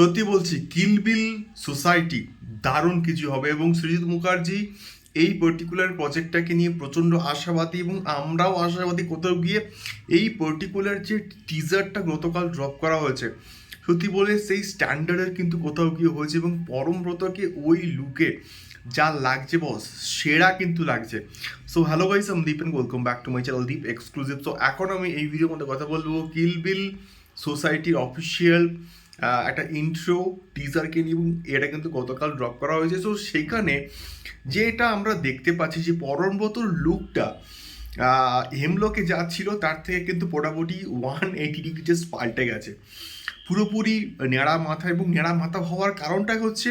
সত্যি বলছি কিলবিল সোসাইটি দারুণ কিছু হবে এবং সৃজিত মুখার্জি এই পার্টিকুলার প্রজেক্টটাকে নিয়ে প্রচণ্ড আশাবাদী এবং আমরাও আশাবাদী কোথাও গিয়ে এই পার্টিকুলার যে টিজারটা গতকাল ড্রপ করা হয়েছে, সত্যি বলে সেই স্ট্যান্ডার্ডের কিন্তু কোথাও গিয়ে হয়েছে এবং পরমব্রতকে ওই লুকে যা লাগছে বস সেরা কিন্তু লাগছে। সো হ্যালো গাইস আমি Deep and welcome back to my channel Deep exclusive so এখন আমি এই ভিডিওর মধ্যে কথা বলব কিলবিল সোসাইটির অফিসিয়াল একটা ইন্ট্রো টিজারকে নিয়ে এবং এটা কিন্তু গতকাল ড্রপ করা হয়েছে। সো সেখানে যেটা আমরা দেখতে পাচ্ছি যে পরমব্রতর লুকটা হেমলোকে যা ছিল তার থেকে কিন্তু মোটামুটি ওয়ান এইটি ডিগ্রি জাস্ট পাল্টে গেছে। পুরোপুরি নেড়া মাথা এবং নেড়া মাথা হওয়ার কারণটা হচ্ছে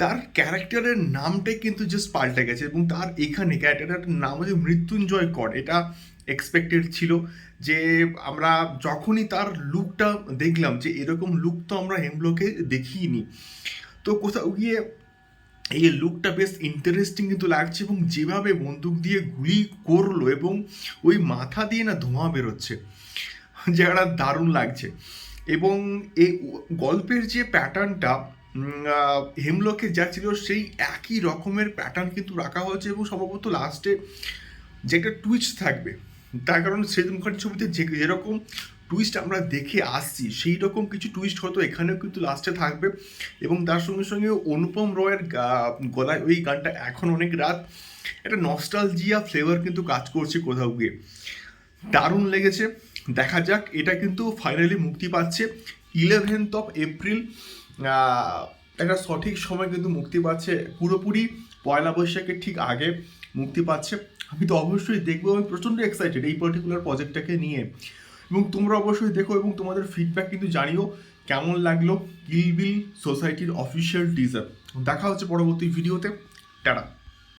তার ক্যারেক্টারের নামটাই কিন্তু জাস্ট পাল্টে গেছে এবং তার এখানে ক্যারেক্টারের নাম হচ্ছে মৃত্যুঞ্জয় কর। এটা এক্সপেক্টেড ছিল যে আমরা যখনই তার লুকটা দেখলাম যে এরকম লুক তো আমরা হেমলোকে দেখিনি তো কোথাও গিয়ে এই লুকটা বেশ ইন্টারেস্টিং কিন্তু লাগছে এবং যেভাবে বন্দুক দিয়ে গুলি করল এবং ওই মাথা দিয়ে না ধোঁয়া বেরোচ্ছে জায়গাটা দারুণ লাগছে। এবং এই গল্পের যে প্যাটার্নটা হেমলকে যা ছিল সেই একই রকমের প্যাটার্ন কিন্তু রাখা হয়েছে এবং সম্ভবত লাস্টে যে একটা টুইস্ট থাকবে। তার কারণ সেদিন মুখার্জি ছবিতে যে যেরকম টুইস্ট আমরা দেখে আসছি সেই রকম কিছু টুইস্ট হয়তো এখানেও কিন্তু লাস্টে থাকবে। এবং তার সঙ্গে সঙ্গে অনুপম রয়ের গলায় ওই গানটা এখন অনেক রাত। একটা নস্টালজিয়া ফ্লেভার কিন্তু কাজ করছে কোথাও গিয়ে। দারুণ লেগেছে। দেখা যাক, এটা কিন্তু ফাইনালি মুক্তি পাচ্ছে। ইলেভেন্থ অফ এপ্রিল একটা সঠিক সময় কিন্তু মুক্তি পাচ্ছে। পুরোপুরি পয়লা বৈশাখের ঠিক আগে মুক্তি পাচ্ছে। আমি তো অবশ্যই দেখব আমি প্রচণ্ড এক্সাইটেড এই পার্টিকুলার প্রজেক্টটাকে নিয়ে। এবং তোমরা অবশ্যই দেখো এবং তোমাদের ফিডব্যাক কিন্তু জানিও কেমন লাগল কিলবিল সোসাইটির অফিসিয়াল টিজার দেখা হচ্ছে পরবর্তী ভিডিওতে টাটা।